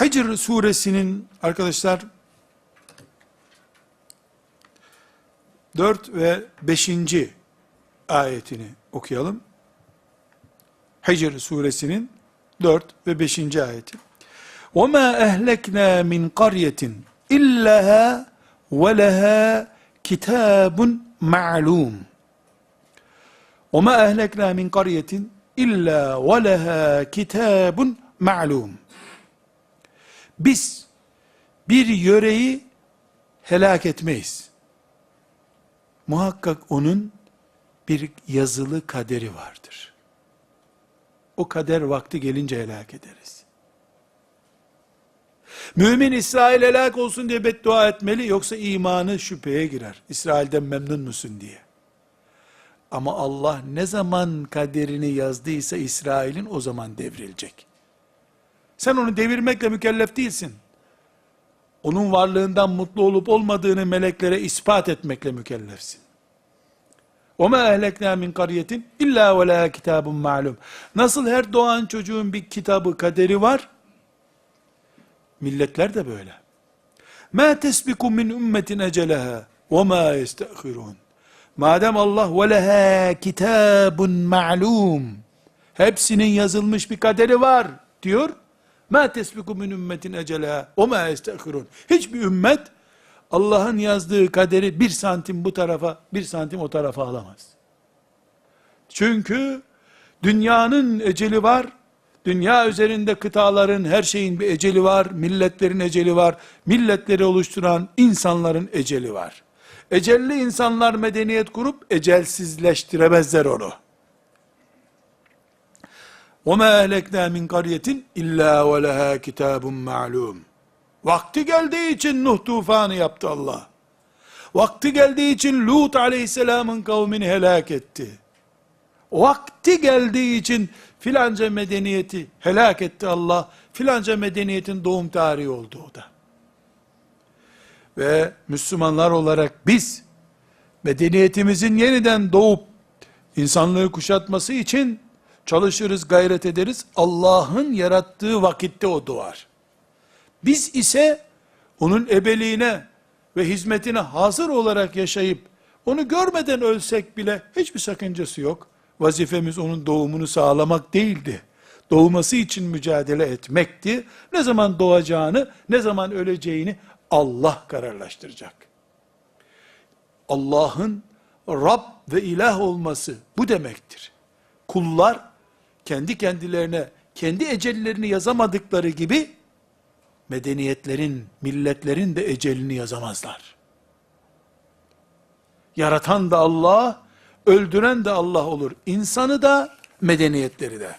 Hicr suresinin arkadaşlar 4 ve 5. ayetini okuyalım. Hicr suresinin 4 ve 5. ayeti. وَمَا اَهْلَكْنَا مِنْ قَرْيَةٍ اِلَّهَا وَلَهَا كِتَابٌ مَعْلُومٌ وَمَا اَهْلَكْنَا مِنْ قَرْيَةٍ اِلَّا وَلَهَا كِتَابٌ مَعْلُومٌ biz bir yöreyi helak etmeyiz. Muhakkak onun bir yazılı kaderi vardır. O kader vakti gelince helak ederiz. Mümin İsrail helak olsun diye beddua etmeli yoksa imanı şüpheye girer. İsrail'den memnun musun diye. Ama Allah ne zaman kaderini yazdıysa İsrail'in o zaman devrilecek. Sen onu devirmekle mükellef değilsin. Onun varlığından mutlu olup olmadığını meleklere ispat etmekle mükellefsin. وَمَا اَهْلَكْنَا مِنْ قَرْيَةٍ اِلَّا وَلَا كِتَابٌ malum. Nasıl her doğan çocuğun bir kitabı, kaderi var, milletler de böyle. مَا تَسْبِكُ مِنْ اُمَّةٍ اَجَلَهَا وَمَا يَسْتَأْخِرُونَ Madem Allah وَلَهَا كِتَابٌ malum. Hepsinin yazılmış bir kaderi var diyor. Ma tesbiku min ümmetin ecele o ma estekirun. Hiçbir ümmet Allah'ın yazdığı kaderi bir santim bu tarafa, bir santim o tarafa alamaz. Çünkü dünyanın eceli var, dünya üzerinde kıtaların, her şeyin bir eceli var, milletlerin eceli var, milletleri oluşturan insanların eceli var. Ecelli insanlar medeniyet kurup ecelsizleştiremezler onu. وَمَا اَهْلَكْنَا مِنْ قَرْيَةٍ اِلَّا وَلَهَا كِتَابٌ مَعْلُومٌ Vakti geldiği için Nuh tufanı yaptı Allah. Vakti geldiği için Lut aleyhisselamın kavmini helak etti. Vakti geldiği için filanca medeniyeti helak etti Allah. Filanca medeniyetin doğum tarihi oldu o da. Ve Müslümanlar olarak biz medeniyetimizin yeniden doğup insanlığı kuşatması için çalışırız, gayret ederiz. Allah'ın yarattığı vakitte o doğar. Biz ise onun ebeliğine ve hizmetine hazır olarak yaşayıp onu görmeden ölsek bile hiçbir sakıncası yok. Vazifemiz onun doğumunu sağlamak değildi. Doğması için mücadele etmekti. Ne zaman doğacağını, ne zaman öleceğini Allah kararlaştıracak. Allah'ın Rab ve ilah olması bu demektir. Kullar kendi kendilerine kendi ecellerini yazamadıkları gibi medeniyetlerin, milletlerin de ecelini yazamazlar. Yaratan da Allah, öldüren de Allah olur. İnsanı da, medeniyetleri de.